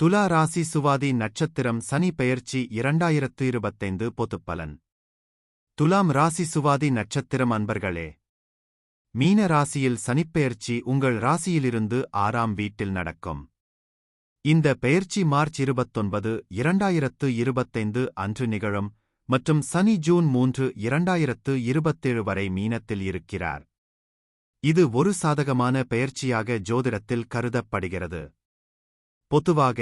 துலா ராசி சுவாதி நட்சத்திரம் சனி பெயர்ச்சி இரண்டாயிரத்து இருபத்தைந்து பொதுப்பலன். துலாம் ராசி சுவாதி நட்சத்திரம் அன்பர்களே மீன ராசியில் சனிப்பெயர்ச்சி உங்கள் ராசியிலிருந்து ஆறாம் வீட்டில் நடக்கும். இந்த பெயர்ச்சி மார்ச் இருபத்தொன்பது இரண்டாயிரத்து இருபத்தைந்து அன்று நிகழும் மற்றும் சனி ஜூன் மூன்று இரண்டாயிரத்து இருபத்தேழு வரை மீனத்தில் இருக்கிறார். இது ஒரு சாதகமான பெயர்ச்சியாக ஜோதிடத்தில் கருதப்படுகிறது. பொதுவாக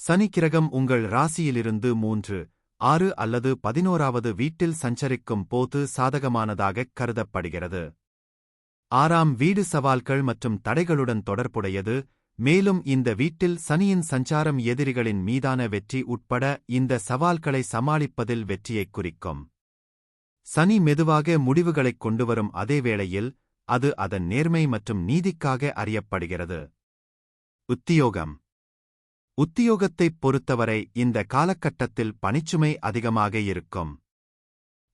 சனி கிரகம் உங்கள் ராசியிலிருந்து மூன்று ஆறு அல்லது பதினோராவது வீட்டில் சஞ்சரிக்கும் போது சாதகமானதாகக் கருதப்படுகிறது. ஆறாம் வீடு சவால்கள் மற்றும் தடைகளுடன் தொடர்புடையது மேலும் இந்த வீட்டில் சனியின் சஞ்சாரம் எதிரிகளின் மீதான வெற்றி உட்பட இந்த சவால்களை சமாளிப்பதில் வெற்றியைக் குறிக்கும். சனி மெதுவாக முடிவுகளைக் கொண்டுவரும் அதே வேளையில் அது அதன் நேர்மை மற்றும் நீதிக்காக அறியப்படுகிறது. உத்தியோகம். உத்தியோகத்தைப் பொறுத்தவரை இந்த காலகட்டத்தில் பணிச்சுமை அதிகமாக இருக்கும்.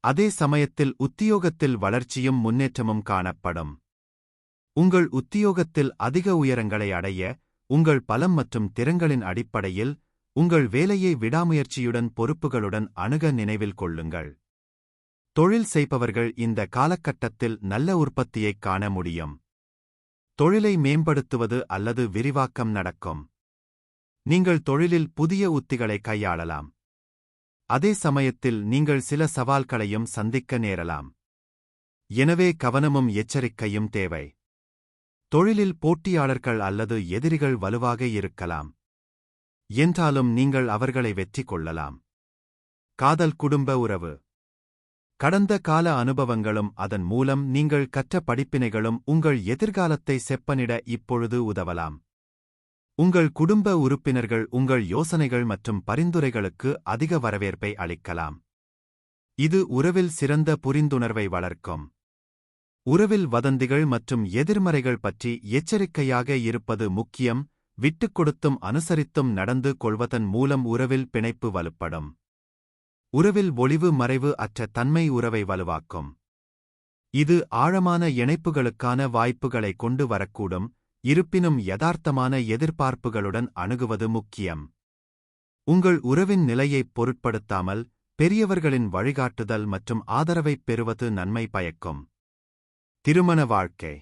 அதே சமயத்தில் உத்தியோகத்தில் வளர்ச்சியும் முன்னேற்றமும் காணப்படும். உங்கள் உத்தியோகத்தில் அதிக உயரங்களை அடைய உங்கள் பலம் மற்றும் திறங்களின் அடிப்படையில் உங்கள் வேலையை விடாமுயற்சியுடன் பொறுப்புகளுடன் அணுக நினைவில் கொள்ளுங்கள். தொழில் செய்பவர்கள் இந்த காலகட்டத்தில் நல்ல உற்பத்தியைக் காண முடியும். தொழிலை மேம்படுத்துவது அல்லது விரிவாக்கம் நடக்கும். நீங்கள் தொழிலில் புதிய உத்திகளை கையாளலாம். அதே சமயத்தில் நீங்கள் சில சவால்களையும் சந்திக்க நேரலாம். எனவே கவனமும் எச்சரிக்கையும் தேவை. தொழிலில் போட்டியாளர்கள் அல்லது எதிரிகள் வலுவாக இருக்கலாம். என்றாலும் நீங்கள் அவர்களை வெற்றி கொள்ளலாம். காதல் குடும்ப உறவு. கடந்த கால அனுபவங்களும் அதன் மூலம் நீங்கள் கற்ற படிப்பினைகளும் உங்கள் எதிர்காலத்தை செப்பனிட இப்பொழுது உதவலாம். உங்கள் குடும்ப உறுப்பினர்கள் உங்கள் யோசனைகள் மற்றும் பரிந்துரைகளுக்கு அதிக வரவேற்பை அளிக்கலாம். இது உறவில் சிறந்த புரிந்துணர்வை வளர்க்கும். உறவில் வதந்திகள் மற்றும் எதிர்மறைகள் பற்றி எச்சரிக்கையாக இருப்பது முக்கியம் விட்டுக் கொடுத்தும் அனுசரித்தும் நடந்து கொள்வதன் மூலம் உறவில் பிணைப்பு வலுப்படும். உறவில் ஒளிவு மறைவு அற்ற தன்மை உறவை வலுவாக்கும். இது ஆழமான இணைப்புகளுக்கான வாய்ப்புகளை கொண்டு வரக்கூடும் இருப்பினும் யதார்த்தமான எதிர்பார்ப்புகளுடன் அணுகுவது முக்கியம். உங்கள் உறவின் நிலையைப் பொருட்படுத்தாமல் பெரியவர்களின் வழிகாட்டுதல் மற்றும் ஆதரவைப் பெறுவது நன்மை பயக்கும். திருமண வாழ்க்கை.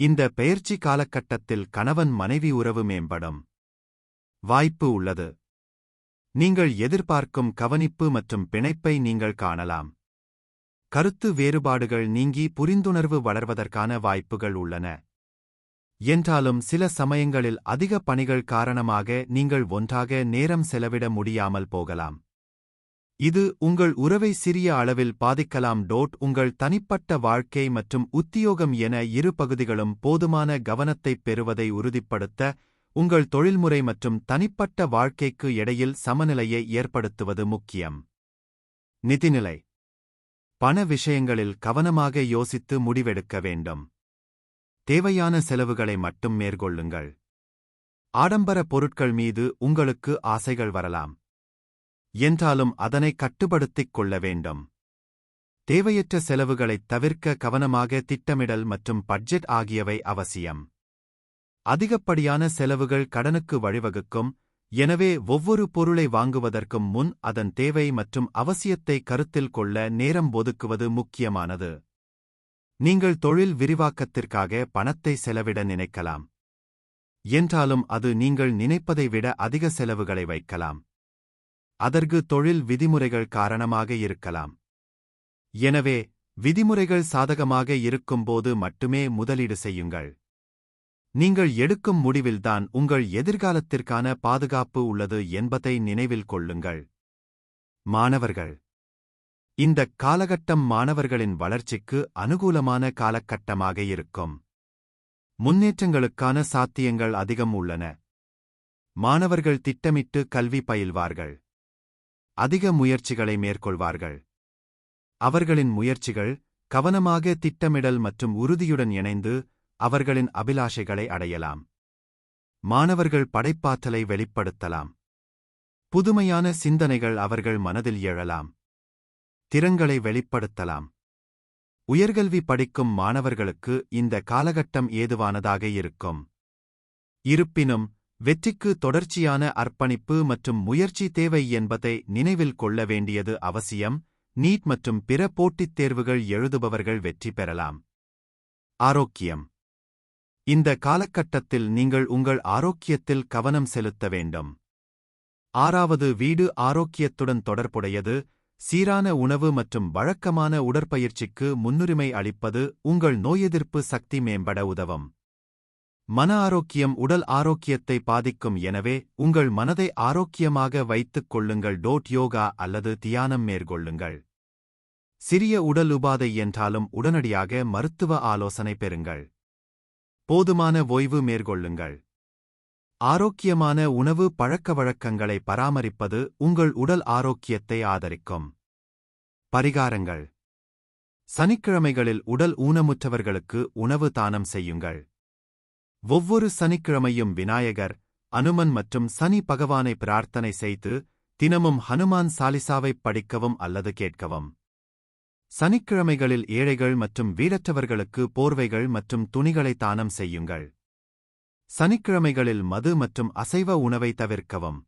இந்த பெயர்ச்சி காலகட்டத்தில் கணவன் மனைவி உறவு மேம்படும். வாய்ப்பு உள்ளது. நீங்கள் எதிர்பார்க்கும் கவனிப்பு மற்றும் பிணைப்பை நீங்கள் காணலாம். கருத்து வேறுபாடுகள் நீங்கி புரிந்துணர்வு வளர்வதற்கான வாய்ப்புகள் உள்ளன. என்றாலும் சில சமயங்களில் அதிக பணிகள் காரணமாக நீங்கள் ஒன்றாக நேரம் செலவிட முடியாமல் போகலாம். இது உங்கள் உறவை சிறிய அளவில் பாதிக்கலாம். டோட் உங்கள் தனிப்பட்ட வாழ்க்கை மற்றும் உத்தியோகம் என இரு பகுதிகளும் போதுமான கவனத்தைப் பெறுவதை உறுதிப்படுத்த உங்கள் தொழில்முறை மற்றும் தனிப்பட்ட வாழ்க்கைக்கு இடையில் சமநிலையை ஏற்படுத்துவது முக்கியம். நிதிநிலை. பண விஷயங்களில் கவனமாக யோசித்து முடிவெடுக்க வேண்டும். தேவையான செலவுகளை மட்டும் மேற்கொள்ளுங்கள். ஆடம்பர பொருட்கள் மீது உங்களுக்கு ஆசைகள் வரலாம். என்றாலும் அதனை கட்டுப்படுத்திக் கொள்ள வேண்டும். தேவையற்ற செலவுகளைத் தவிர்க்க கவனமாக திட்டமிடல் மற்றும் பட்ஜெட் ஆகியவை அவசியம். அதிகப்படியான செலவுகள் கடனுக்கு வழிவகுக்கும் எனவே ஒவ்வொரு பொருளை வாங்குவதற்கும் முன் அதன் தேவை மற்றும் அவசியத்தை கருத்தில் கொள்ள நேரம் ஒதுக்குவது முக்கியமானது. நீங்கள் தொழில் விரிவாக்கத்திற்காக பணத்தை செலவிட நினைக்கலாம். என்றாலும் அது நீங்கள் நினைப்பதை விட அதிக செலவுகளை வைக்கலாம். அதற்கு தொழில் விதிமுறைகள் காரணமாக இருக்கலாம். எனவே விதிமுறைகள் சாதகமாக இருக்கும்போது மட்டுமே முதலீடு செய்யுங்கள். நீங்கள் எடுக்கும் முடிவில்தான் உங்கள் எதிர்காலத்திற்கான பாதுகாப்பு உள்ளது என்பதை நினைவில் கொள்ளுங்கள். மாணவர்கள் இந்த காலகட்டம் மாணவர்களின் வளர்ச்சிக்கு அனுகூலமான காலகட்டமாக இருக்கும். முன்னேற்றங்களுக்கான சாத்தியங்கள் அதிகம் உள்ளன. மாணவர்கள் திட்டமிட்டு கல்வி பயில்வார்கள். அதிக முயற்சிகளை மேற்கொள்வார்கள். அவர்களின் முயற்சிகள் கவனமாக திட்டமிடல் மற்றும் உறுதியுடன் இணைந்து அவர்களின் அபிலாஷைகளை அடையலாம். மாணவர்கள் படைப்பாற்றலை வெளிப்படுத்தலாம். புதுமையான சிந்தனைகள் அவர்கள் மனதில் எழலாம். திறன்களை வெளிப்படுத்தலாம். உயர்கல்வி படிக்கும் மாணவர்களுக்கு இந்த காலகட்டம் ஏதுவானதாக இருக்கும். இருப்பினும் வெற்றிக்கு தொடர்ச்சியான அர்ப்பணிப்பு மற்றும் முயற்சி தேவை என்பதை நினைவில் கொள்ள வேண்டியது அவசியம். நீட் மற்றும் பிற போட்டித் தேர்வுகள் எழுதுபவர்கள் வெற்றி பெறலாம். ஆரோக்கியம். இந்த காலகட்டத்தில் நீங்கள் உங்கள் ஆரோக்கியத்தில் கவனம் செலுத்த வேண்டும். ஆறாவது வீடு ஆரோக்கியத்துடன் தொடர்புடையது. சீரான உணவு மற்றும் வழக்கமான உடற்பயிற்சிக்கு முன்னுரிமை அளிப்பது உங்கள் நோயெதிர்ப்பு சக்தி மேம்பட உதவும். மன ஆரோக்கியம் உடல் ஆரோக்கியத்தை பாதிக்கும் எனவே உங்கள் மனதை ஆரோக்கியமாக வைத்துக் கொள்ளுங்கள். டோட் யோகா அல்லது தியானம் மேற்கொள்ளுங்கள். சிறிய உடல் உபாதை என்றாலும் உடனடியாக மருத்துவ ஆலோசனை பெறுங்கள். போதுமான ஓய்வு மேற்கொள்ளுங்கள். ஆரோக்கியமான உணவு பழக்கவழக்கங்களை பராமரிப்பது உங்கள் உடல் ஆரோக்கியத்தை ஆதரிக்கும். பரிகாரங்கள். சனிக்கிழமைகளில் உடல் ஊனமுற்றவர்களுக்கு உணவு தானம் செய்யுங்கள். ஒவ்வொரு சனிக்கிழமையும் விநாயகர் அனுமன் மற்றும் சனி பகவானை பிரார்த்தனை செய்து தினமும் ஹனுமான் சாலிசாவைப் படிக்கவும் அல்லது கேட்கவும். சனிக்கிழமைகளில் ஏழைகள் மற்றும் வீடற்றவர்களுக்கு போர்வைகள் மற்றும் துணிகளை தானம் செய்யுங்கள். சனிக்கிழமைகளில் மது மற்றும் அசைவ உணவை தவிர்க்கவும்.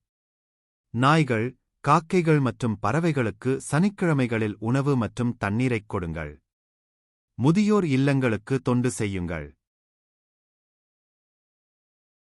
நாய்கள் காக்கைகள் மற்றும் பறவைகளுக்கு சனிக்கிழமைகளில் உணவு மற்றும் தண்ணீரைக் கொடுங்கள். முதியோர் இல்லங்களுக்கு தொண்டு செய்யுங்கள்.